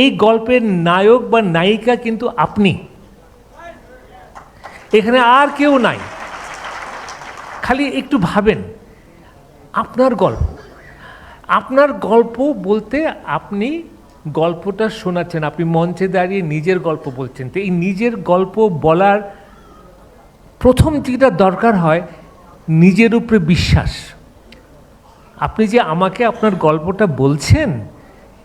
এই গল্পের নায়ক বা নায়িকা কিন্তু আপনি। এখানে আর কেউ নাই। খালি একটু ভাবেন, আপনার গল্প। আপনার গল্প বলতে আপনি গল্পটা শোনাচ্ছেন, আপনি মঞ্চে দাঁড়িয়ে নিজের গল্প বলছেন। তো এই নিজের গল্প বলার প্রথম যেটা দরকার হয়, নিজের উপরে বিশ্বাস। আপনি যে আমাকে আপনার গল্পটা বলছেন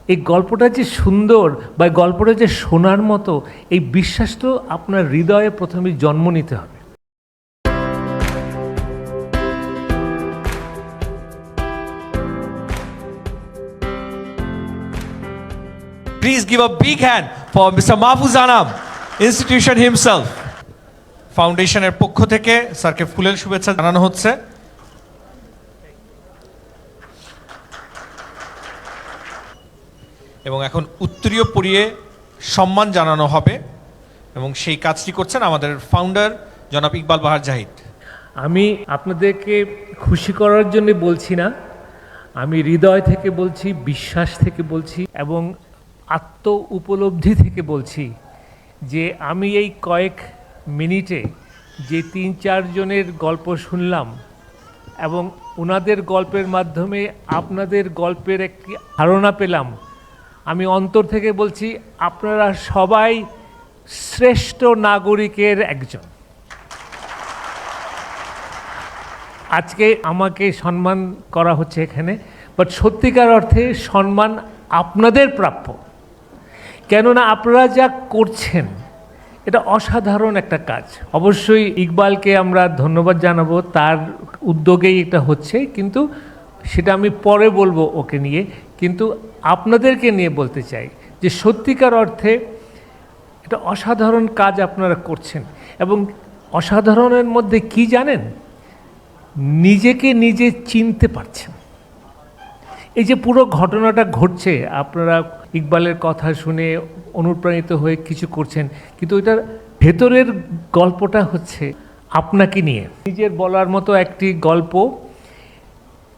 এই গল্পটা যে সুন্দর বা গল্পটা যে শোনার মতো এই বিশ্বাস তো আপনার হৃদয়ে প্রথমে জন্ম নিতে হবে Please give a big hand for Mr. Mahfuz Anam, institution himself. ফাউন্ডেশনের পক্ষ থেকে স্যারকে ফুলের শুভেচ্ছা জানানো হচ্ছে এবং এখন উত্তরীয় পরিয়ে সম্মান জানানো হবে এবং সেই কাজটি করছেন আমাদের ফাউন্ডার জনাব ইকবাল বাহার জাহিদ। আমি আপনাদেরকে খুশি করার জন্য বলছি না, আমি হৃদয় থেকে বলছি, বিশ্বাস থেকে বলছি এবং আত্ম উপলব্ধি থেকে বলছি যে আমি এই কয়েক মিনিটে যে তিন চারজনের গল্প শুনলাম এবং ওনাদের গল্পের মাধ্যমে আপনাদের গল্পের একটি ধারণা পেলাম আমি অন্তর থেকে বলছি, আপনারা সবাই শ্রেষ্ঠ নাগরিকের একজন। আজকে আমাকে সম্মান করা হচ্ছে এখানে বাট সত্যিকার অর্থে সম্মান আপনাদের প্রাপ্য। কেননা আপনারা যা করছেন, এটা অসাধারণ একটা কাজ। অবশ্যই ইকবালকে আমরা ধন্যবাদ জানাব, তার উদ্যোগেই এটা হচ্ছে, কিন্তু সেটা আমি পরে বলব ওকে নিয়ে। কিন্তু আপনাদেরকে নিয়ে বলতে চাই যে সত্যিকার অর্থে এটা অসাধারণ কাজ আপনারা করছেন। এবং অসাধারণের মধ্যে কি জানেন? নিজেকে নিজে চিনতে পারছেন। এই যে পুরো ঘটনাটা ঘটছে, আপনারা ইকবালের কথা শুনে অনুপ্রাণিত হয়ে কিছু করছেন, কিন্তু ওইটার ভেতরের গল্পটা হচ্ছে আপনাকে নিয়ে। নিজের বলার মতো একটি গল্প।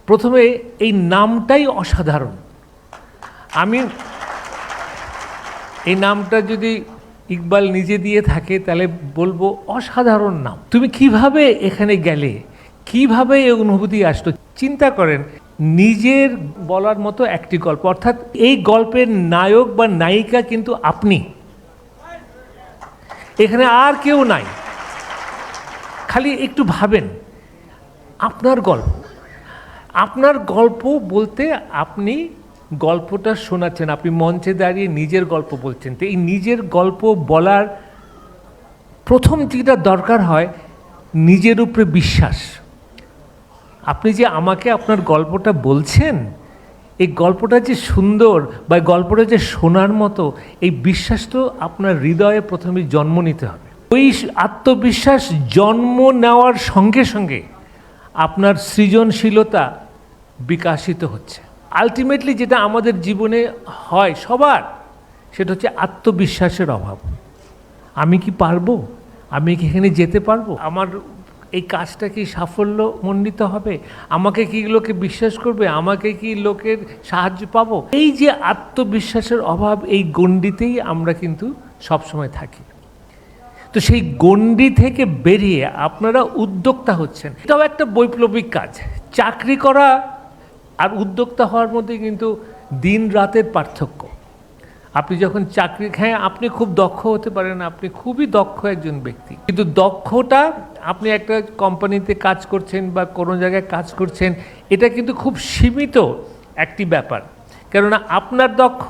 প্রথমে এই নামটাই অসাধারণ। আমি এই নামটা যদি ইকবাল নিজে দিয়ে থাকে, তাহলে বলব অসাধারণ নাম। তুমি কীভাবে এখানে গেলে? কীভাবে এই অনুভূতি আসলো? চিন্তা করেন, নিজের বলার মতো একটি গল্প। অর্থাৎ এই গল্পের নায়ক বা নায়িকা কিন্তু আপনি। এখানে আর কেউ নাই। খালি একটু ভাবেন, আপনার গল্প। আপনার গল্প বলতে আপনি গল্পটা শোনাচ্ছেন, আপনি মঞ্চে দাঁড়িয়ে নিজের গল্প বলছেন। তো এই নিজের গল্প বলার প্রথম যেটা দরকার হয়, নিজের উপরে বিশ্বাস। আপনি যে আমাকে আপনার গল্পটা বলছেন, এই গল্পটা যে সুন্দর বা গল্পটা যে শোনার মতো, এই বিশ্বাস তো আপনার হৃদয়ে প্রথমে জন্ম নিতে হবে। ওই আত্মবিশ্বাস জন্ম নেওয়ার সঙ্গে সঙ্গে আপনার সৃজনশীলতা বিকাশিত হচ্ছে। আলটিমেটলি যেটা আমাদের জীবনে হয় সবার, সেটা হচ্ছে আত্মবিশ্বাসের অভাব। আমি কি পারব? আমি কি এখানে যেতে পারব? আমার এই কাজটা কি সাফল্য মণ্ডিত হবে? আমাকে কি লোকে বিশ্বাস করবে? আমাকে কি লোকের সাহায্য পাবো? এই যে আত্মবিশ্বাসের অভাব, এই গণ্ডিতেই আমরা কিন্তু সবসময় থাকি। তো সেই গণ্ডি থেকে বেরিয়ে আপনারা উদ্যোক্তা হচ্ছেন। এটাও একটা বৈপ্লবিক কাজ। চাকরি করা আর উদ্যোক্তা হওয়ার মধ্যে কিন্তু দিন রাতের পার্থক্য। আপনি যখন চাকরি হ্যাঁ আপনি খুব দক্ষ হতে পারেন, আপনি খুবই দক্ষ একজন ব্যক্তি। কিন্তু দক্ষটা আপনি একটা কোম্পানিতে কাজ করছেন বা কোনো জায়গায় কাজ করছেন, এটা কিন্তু খুব সীমিত একটি ব্যাপার। কেননা আপনার দক্ষ,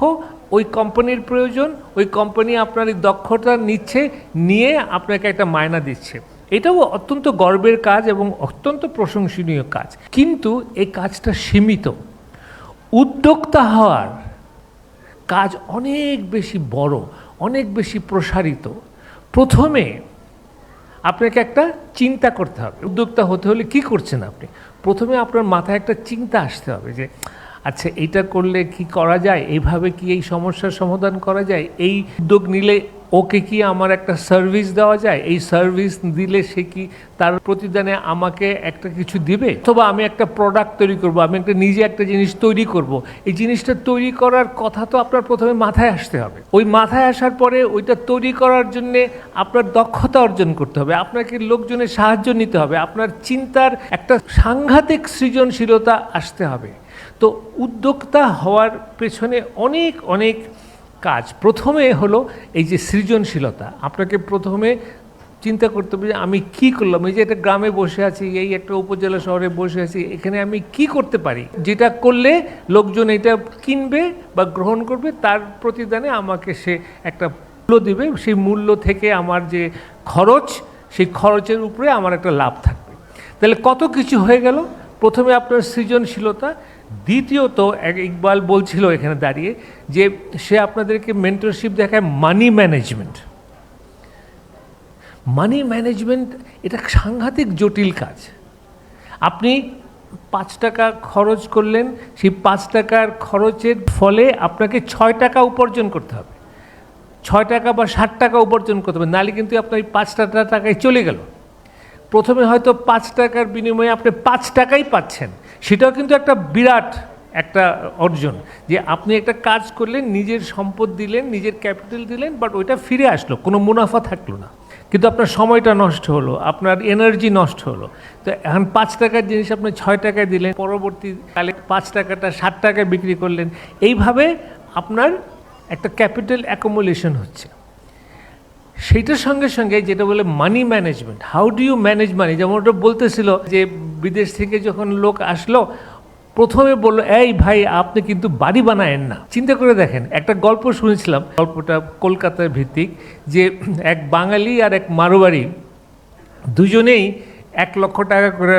ওই কোম্পানির প্রয়োজন, ওই কোম্পানি আপনার এই দক্ষতা নিচ্ছে, নিয়ে আপনাকে একটা মায়না দিচ্ছে। এটাও অত্যন্ত গর্বের কাজ এবং অত্যন্ত প্রশংসনীয় কাজ। কিন্তু এই কাজটা সীমিত। উদ্যোক্তা হওয়ার কাজ অনেক বেশি বড়, অনেক বেশি প্রসারিত। প্রথমে আপনাকে একটা চিন্তা করতে হবে। উদ্যোক্তা হতে হলে কি করছেন আপনি? প্রথমে আপনার মাথায় একটা চিন্তা আসতে হবে যে আচ্ছা এটা করলে কি করা যায়? এইভাবে কি এই সমস্যার সমাধান করা যায়? এই উদ্যোগ নিলে ওকে কি আমার একটা সার্ভিস দেওয়া যায়? এই সার্ভিস দিলে সে কি তার প্রতিদানে আমাকে একটা কিছু দিবে? অথবা আমি একটা প্রোডাক্ট তৈরি করব, আমি একটা নিজে একটা জিনিস তৈরি করব। এই জিনিসটা তৈরি করার কথা তো আপনার প্রথমে মাথায় আসতে হবে। ওই মাথায় আসার পরে ওইটা তৈরি করার জন্য আপনার দক্ষতা অর্জন করতে হবে। আপনাকে লোকজনের সাহায্য নিতে হবে। আপনার চিন্তার একটা সাংঘাতিক সৃজনশীলতা আসতে হবে। তো উদ্যোক্তা হওয়ার পেছনে অনেক অনেক কাজ। প্রথমে হলো এই যে সৃজনশীলতা। আপনাকে প্রথমে চিন্তা করতে হবে যে আমি কি করলাম? এই যে একটা গ্রামে বসে আছি, এই একটা উপজেলা শহরে বসে আছি, এখানে আমি কি করতে পারি? যেটা করলে লোকজন এটা কিনবে বা গ্রহণ করবে, তার প্রতিদানে আমাকে সে একটা মূল্য দিবে। সেই মূল্য থেকে আমার যে খরচ, সেই খরচের উপরে আমার একটা লাভ থাকবে। তাহলে কত কিছু হয়ে গেল? প্রথমে আপনার সৃজনশীলতা দ্বিতীয়ত, এক ইকবাল বলছিল এখানে দাঁড়িয়ে যে সে আপনাদেরকে মেন্টরশিপ দেখায় মানি ম্যানেজমেন্ট মানি ম্যানেজমেন্ট এটা সাংঘাতিক জটিল কাজ। আপনি পাঁচ টাকা খরচ করলেন, সেই পাঁচ টাকার খরচের ফলে আপনাকে ছয় টাকা উপার্জন করতে হবে। ছয় টাকা বা ষাট টাকা উপার্জন করতে হবে, নাহলে কিন্তু আপনার এই পাঁচ টাকা টাকায় চলে গেল। প্রথমে হয়তো পাঁচ টাকার বিনিময়ে আপনি পাঁচ টাকাই পাচ্ছেন। সেটাও কিন্তু একটা বিরাট একটা অর্জন যে আপনি একটা কাজ করলেন, নিজের সম্পদ দিলেন, নিজের ক্যাপিটাল দিলেন বাট ওইটা ফিরে আসলো, কোনো মুনাফা থাকল না। কিন্তু আপনার সময়টা নষ্ট হলো, আপনার এনার্জি নষ্ট হলো। তো এখন পাঁচ টাকার জিনিস আপনি ছয় টাকায় দিলেন পরবর্তীকালে পাঁচ টাকাটা ষাট টাকায় বিক্রি করলেন। এইভাবে আপনার একটা ক্যাপিটাল অ্যাকোমোলেশন হচ্ছে। সেইটার সঙ্গে সঙ্গে যেটা বলে money management how do you manage money যেমন ওটা বলতেছিল যে বিদেশ থেকে যখন লোক আসলো, প্রথমে বলল, এই ভাই, আপনি কিন্তু বাড়ি বানায়েন না। চিন্তা করে দেখেন, একটা গল্প শুনেছিলাম, গল্পটা কলকাতার ভিত্তিক, যে এক বাঙালি আর এক মারোয়ারি দুজনেই এক লক্ষ টাকা করে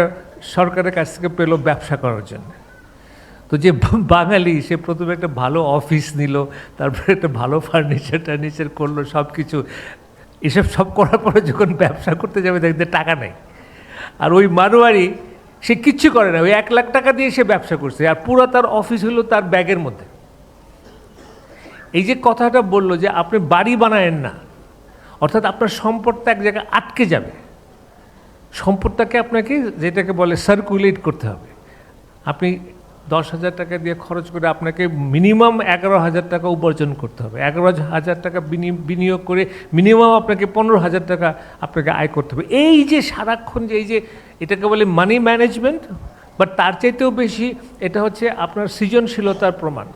সরকারের কাছ থেকে পেল ব্যবসা করার জন্য। তো যে বাঙালি, সে প্রথমে একটা ভালো অফিস নিল, তারপরে একটা ভালো ফার্নিচার টার্নিচার করল সব কিছু এসব সব করার পরে যখন ব্যবসা করতে যাবে দেখতে টাকা নেই। আর ওই মারোয়ারি, সে কিচ্ছু করে না। ওই এক লাখ টাকা দিয়ে সে ব্যবসা করছে। আর পুরো তার অফিস হলো তার ব্যাগের মধ্যে। এই যে কথাটা বলল যে আপনি বাড়ি বানায়েন না, অর্থাৎ আপনার সম্পদটা এক জায়গায় আটকে যাবে। সম্পদটাকে আপনাকে যেটাকে বলে সার্কুলেট করতে হবে। আপনি দশ হাজার টাকা দিয়ে খরচ করে আপনাকে মিনিমাম এগারো হাজার টাকা উপার্জন করতে হবে। এগারো হাজার টাকা বিনি- বিনিয়োগ করে মিনিমাম আপনাকে পনেরো হাজার টাকা আপনাকে আয় করতে হবে। এই যে সারাক্ষণ যে, এই যে এটাকে বলে মানি ম্যানেজমেন্ট বাট তার চাইতেও বেশি এটা হচ্ছে আপনার সৃজনশীলতার প্রমাণ।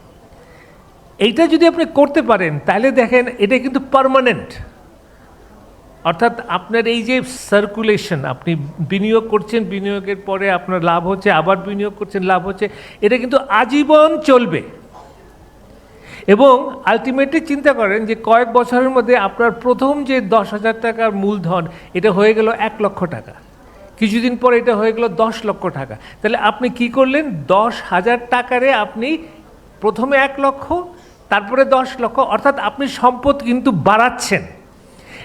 এইটা যদি আপনি করতে পারেন, তাহলে দেখেন এটা কিন্তু পার্মানেন্ট অর্থাৎ আপনার এই যে সার্কুলেশন আপনি বিনিয়োগ করছেন, বিনিয়োগের পরে আপনার লাভ হচ্ছে, আবার বিনিয়োগ করছেন, লাভ হচ্ছে, এটা কিন্তু আজীবন চলবে। এবং আলটিমেটলি চিন্তা করেন যে কয়েক বছরের মধ্যে আপনার প্রথম যে দশ হাজার টাকার মূলধন, এটা হয়ে গেল এক লক্ষ টাকা। কিছুদিন পর এটা হয়ে গেল দশ লক্ষ টাকা। তাহলে আপনি কি করলেন? দশ হাজার টাকারে আপনি প্রথমে এক লক্ষ, তারপরে দশ লক্ষ, অর্থাৎ আপনি সম্পদ কিন্তু বাড়াচ্ছেন।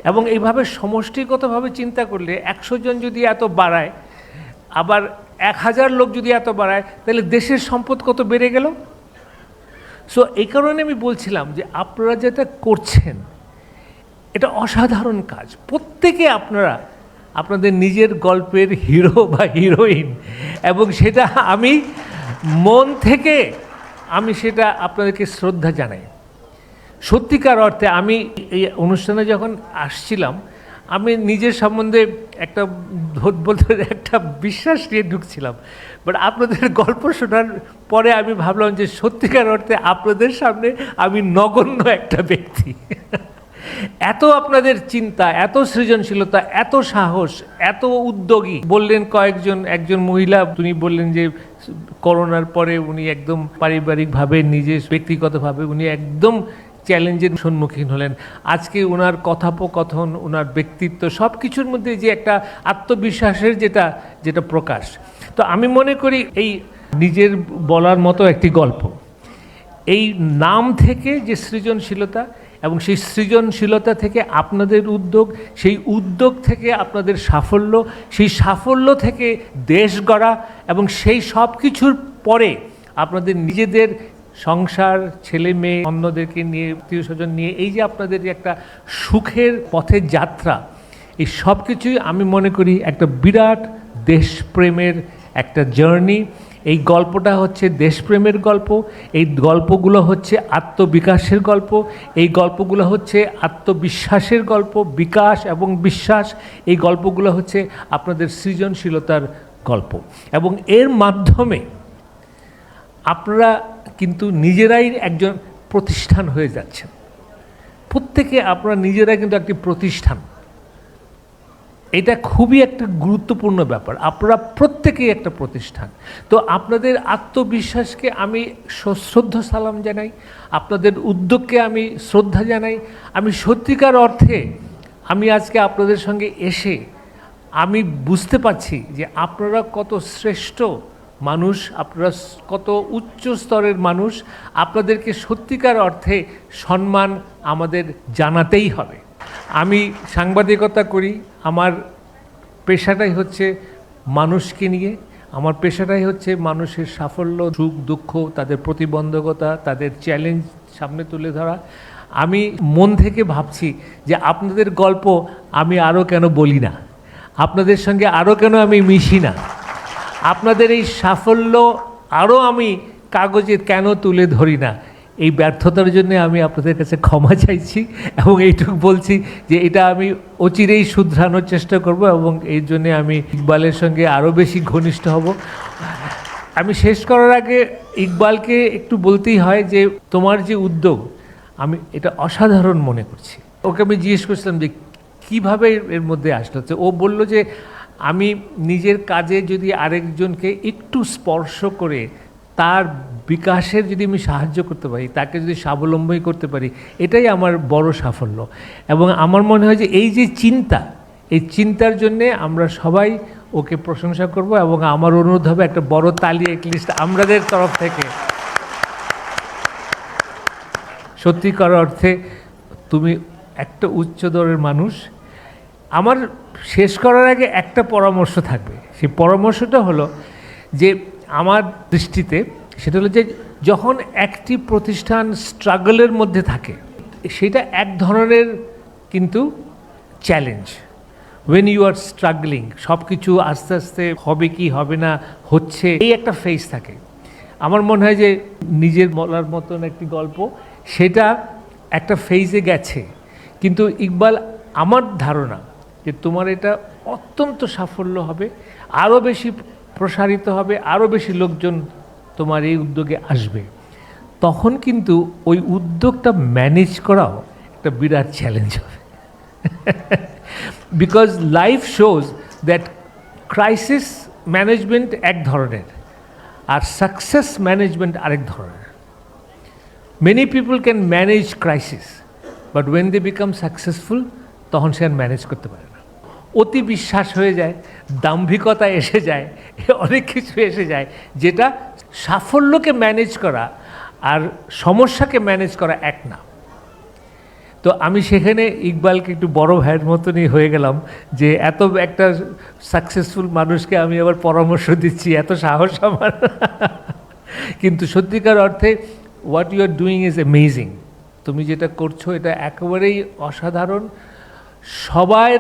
এবং এইভাবে সমষ্টিগতভাবে চিন্তা করলে একশো জন যদি এত বাড়ায়, আবার এক হাজার লোক যদি এত বাড়ায়, তাহলে দেশের সম্পদ কত বেড়ে গেল? সো এই কারণে আমি বলছিলাম যে আপনারা যেটা করছেন, এটা অসাধারণ কাজ। প্রত্যেকে আপনারা, আপনাদের নিজের গল্পের হিরো বা হিরোইন, এবং সেটা আমি, মন থেকে আমি সেটা আপনাদেরকে শ্রদ্ধা জানাই। সত্যিকার অর্থে আমি এই অনুষ্ঠানে যখন আসছিলাম, আমি নিজের সম্বন্ধে একটা বলতে একটা বিশ্বাস নিয়ে ঢুকছিলাম। বাট আপনাদের গল্প শোনার পরে আমি ভাবলাম যে সত্যিকার অর্থে আপনাদের সামনে আমি নগণ্য একটা ব্যক্তি। এত আপনাদের চিন্তা, এত সৃজনশীলতা, এত সাহস, এত উদ্যোগী। বললেন কয়েকজন, একজন মহিলা, তিনি বললেন যে করোনার পরে উনি একদম পারিবারিকভাবে নিজে ব্যক্তিগতভাবে উনি একদম চ্যালেঞ্জের সম্মুখীন হলেন। আজকে ওনার কথোপকথন ওনার ব্যক্তিত্ব সব কিছুর মধ্যে যে একটা আত্মবিশ্বাসের যেটা যেটা প্রকাশ। তো আমি মনে করি এই নিজের বলার মতো একটি গল্প। এই নাম থেকে যে সৃজনশীলতা এবং সেই সৃজনশীলতা থেকে আপনাদের উদ্যোগ, সেই উদ্যোগ থেকে আপনাদের সাফল্য, সেই সাফল্য থেকে দেশ গড়া এবং সেই সব কিছুর পরে আপনাদের নিজেদের সংসার, ছেলে মেয়ে, অন্যদেরকে নিয়ে, আত্মীয় স্বজন নিয়ে, এই যে আপনাদের একটা সুখের পথের যাত্রা, এই সব কিছুই আমি মনে করি একটা বিরাট দেশপ্রেমের একটা জার্নি। এই গল্পটা হচ্ছে দেশপ্রেমের গল্প, এই গল্পগুলো হচ্ছে আত্মবিকাশের গল্প, এই গল্পগুলো হচ্ছে আত্মবিশ্বাসের গল্প, বিকাশ এবং বিশ্বাস, এই গল্পগুলো হচ্ছে আপনাদের সৃজনশীলতার গল্প। এবং এর মাধ্যমে আপনারা কিন্তু নিজেরাই একজন প্রতিষ্ঠান হয়ে যাচ্ছেন। প্রত্যেকে আপনারা নিজেরাই কিন্তু একটি প্রতিষ্ঠান। এটা খুবই একটা গুরুত্বপূর্ণ ব্যাপার। আপনারা প্রত্যেকেই একটা প্রতিষ্ঠান। তো আপনাদের আত্মবিশ্বাসকে আমি সশ্রদ্ধ সালাম জানাই। আপনাদের উদ্যোগকে আমি শ্রদ্ধা জানাই। আমি সত্যিকার অর্থে আমি আজকে আপনাদের সঙ্গে এসে আমি বুঝতে পারছি যে আপনারা কত শ্রেষ্ঠ মানুষ, আপনারা কত উচ্চ স্তরের মানুষ, আপনাদেরকে সত্যিকার অর্থে সম্মান আমাদের জানাতেই হবে। আমি সাংবাদিকতা করি, আমার পেশাটাই হচ্ছে মানুষকে নিয়ে, আমার পেশাটাই হচ্ছে মানুষের সাফল্য, সুখ, দুঃখ, তাদের প্রতিবন্ধকতা, তাদের চ্যালেঞ্জ সামনে তুলে ধরা। আমি মন থেকে ভাবছি যে আপনাদের গল্প আমি আরও কেন বলি না? আপনাদের সঙ্গে আরও কেন আমি মিশি না? আপনাদের এই সাফল্য আরও আমি কাগজে কেন তুলে ধরি না? এই ব্যর্থতার জন্য আমি আপনাদের কাছে ক্ষমা চাইছি এবং এইটুকু বলছি যে এটা আমি অচিরেই শুধরানোর চেষ্টা করব এবং এই জন্য আমি ইকবালের সঙ্গে আরও বেশি ঘনিষ্ঠ হব। আমি শেষ করার আগে ইকবালকে একটু বলতেই হয় যে তোমার যে উদ্যোগ, আমি এটা অসাধারণ মনে করছি। ওকে আমি জিজ্ঞেস করছিলাম যে কীভাবে এর- মধ্যে আসলো? হচ্ছে ও বলল যে আমি নিজের কাজে যদি আরেকজনকে একটু স্পর্শ করে তার বিকাশের যদি আমি সাহায্য করতে পারি, তাকে যদি স্বাবলম্বী করতে পারি, এটাই আমার বড় সাফল্য। এবং আমার মনে হয় যে এই যে চিন্তা, এই চিন্তার জন্যে আমরা সবাই ওকে প্রশংসা করব এবং আমার অনুরোধ হবে একটা বড় তালি লিস্ট আমাদের তরফ থেকে। সত্যিকার অর্থে তুমি একটা উচ্চ দরের মানুষ আমার শেষ করার আগে একটা পরামর্শ থাকবে। সেই পরামর্শটা হলো যে আমার দৃষ্টিতে সেটা হলো যে যখন একটি প্রতিষ্ঠান স্ট্রাগলের মধ্যে থাকে, সেটা এক ধরনের কিন্তু challenge. When you are struggling সব কিছু আস্তে আস্তে হবে কি হবে না, হচ্ছে, এই একটা ফেস থাকে। আমার মনে হয় যে নিজের বলার মতন একটি গল্প, সেটা একটা ফেজে গেছে। কিন্তু ইকবাল, আমার ধারণা যে তোমার এটা অত্যন্ত সাফল্য হবে আরও বেশি প্রসারিত হবে আরও বেশি লোকজন তোমার এই উদ্যোগে আসবে। তখন কিন্তু ওই উদ্যোগটা ম্যানেজ করাও একটা বিরাট চ্যালেঞ্জ হবে। Because life shows that crisis management এক ধরনের, আর সাকসেস ম্যানেজমেন্ট আরেক ধরনের। Many people can manage crisis but when they become successful তখন সে আর ম্যানেজ করতে পারে অতি বিশ্বাস হয়ে যায়, দাম্ভিকতা এসে যায়, অনেক কিছু এসে যায়, যেটা সাফল্যকে ম্যানেজ করা আর সমস্যাকে ম্যানেজ করা এক না। তো আমি সেখানে ইকবালকে একটু বড় ভাইয়ের মতনই হয়ে গেলাম যে এত একটা সাকসেসফুল মানুষকে আমি আবার পরামর্শ দিচ্ছি, এত সাহস আমার। কিন্তু সত্যিকার অর্থে what you are doing is amazing তুমি যেটা করছ এটা একেবারেই অসাধারণ। সবার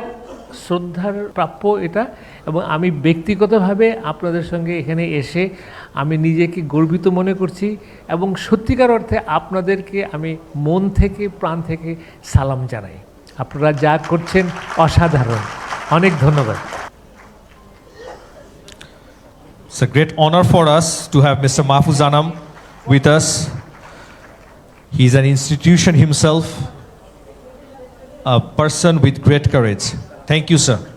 শ্রদ্ধার প্রাপ্য এটা এবং আমি ব্যক্তিগতভাবে আপনাদের সঙ্গে এখানে এসে আমি নিজেকে গর্বিত মনে করছি এবং সত্যিকার অর্থে আপনাদেরকে আমি মন থেকে প্রাণ থেকে সালাম জানাই আপনারা যা করছেন অসাধারণ অনেক ধন্যবাদ It's a great honor for us to have Mr. Mahfuz Anam with us. He's an institution himself, a person with great courage. Thank you, sir.